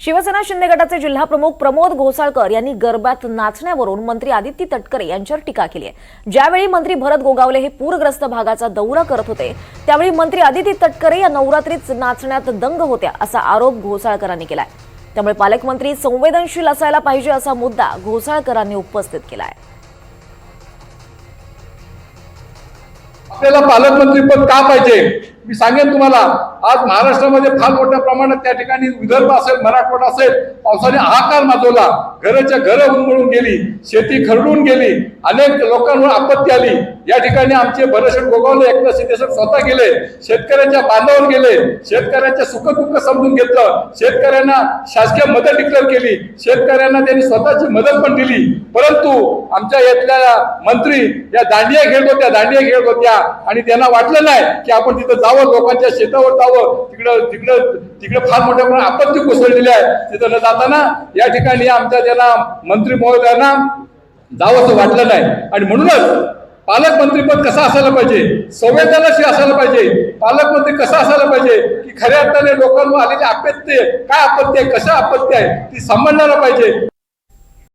शिवसेना शिंदे गटाचे जिल्हा प्रमुख प्रमोद घोसाळकर यांनी गरब्यात नाचण्यावरून मंत्री आदित्य तटकरे यांच्यावर टीका केली आहे. ज्यावेळी मंत्री भरत गोगावले हे पूरग्रस्त भागाचा दौरा करत होते त्यावेळी मंत्री आदित्य तटकरे या नवरात्रीत नाचण्यात दंग होत्या असा आरोप घोसाळकरांनी केलाय. त्यामुळे पालकमंत्री संवेदनशील असायला पाहिजे असा मुद्दा घोसाळकरांनी उपस्थित केलाय. आपल्याला पालकमंत्री पद का पाहिजे? मी सांगेन तुम्हाला आज महाराष्ट्रामध्ये फार मोठ्या प्रमाणात त्या ठिकाणी विदर्भ असेल मराठवाडा असेल पावसाने हाकार माजवला. घराच्या घरं उन्मळून गेली शेती खरडून गेली अनेक लोकांवर आपत्ती आली. या ठिकाणी आमचे भरशेट गोगावले एकनाथ शिंदे साहेब स्वतः गेले शेतकऱ्यांच्या बांधावर गेले शेतकऱ्यांच्या सुखदुःख समजून घेतलं शेतकऱ्यांना शासकीय मदत डिक्लेअर केली शेतकऱ्यांना त्यांनी स्वतःची मदत पण दिली. परंतु आमच्या येथल्या मंत्री या दांडिया खेळत होत्या दांडिया खेळत होत्या आणि त्यांना वाटलं नाही की आपण तिथं जावं. लोकांच्या शेतावर जावं. तिकडं तिकडं तिकडे फार मोठ्या प्रमाणात आपत्ती कोसळलेली आहे. तिथं न जाताना या ठिकाणी आमच्या त्यांना मंत्री महोदयांना जावंसं वाटलं नाही. आणि म्हणूनच पालकमंत्रीपद कसं असायला पाहिजे? संवेदनाशी असायला पाहिजे. पालकमंत्री कसा असायला पाहिजे? की खऱ्या अर्थाने लोकांवर आलेली आपत्ती काय आपत्ती आहे? कशा आपत्ती आहे? ती सांभाळणारा पाहिजे.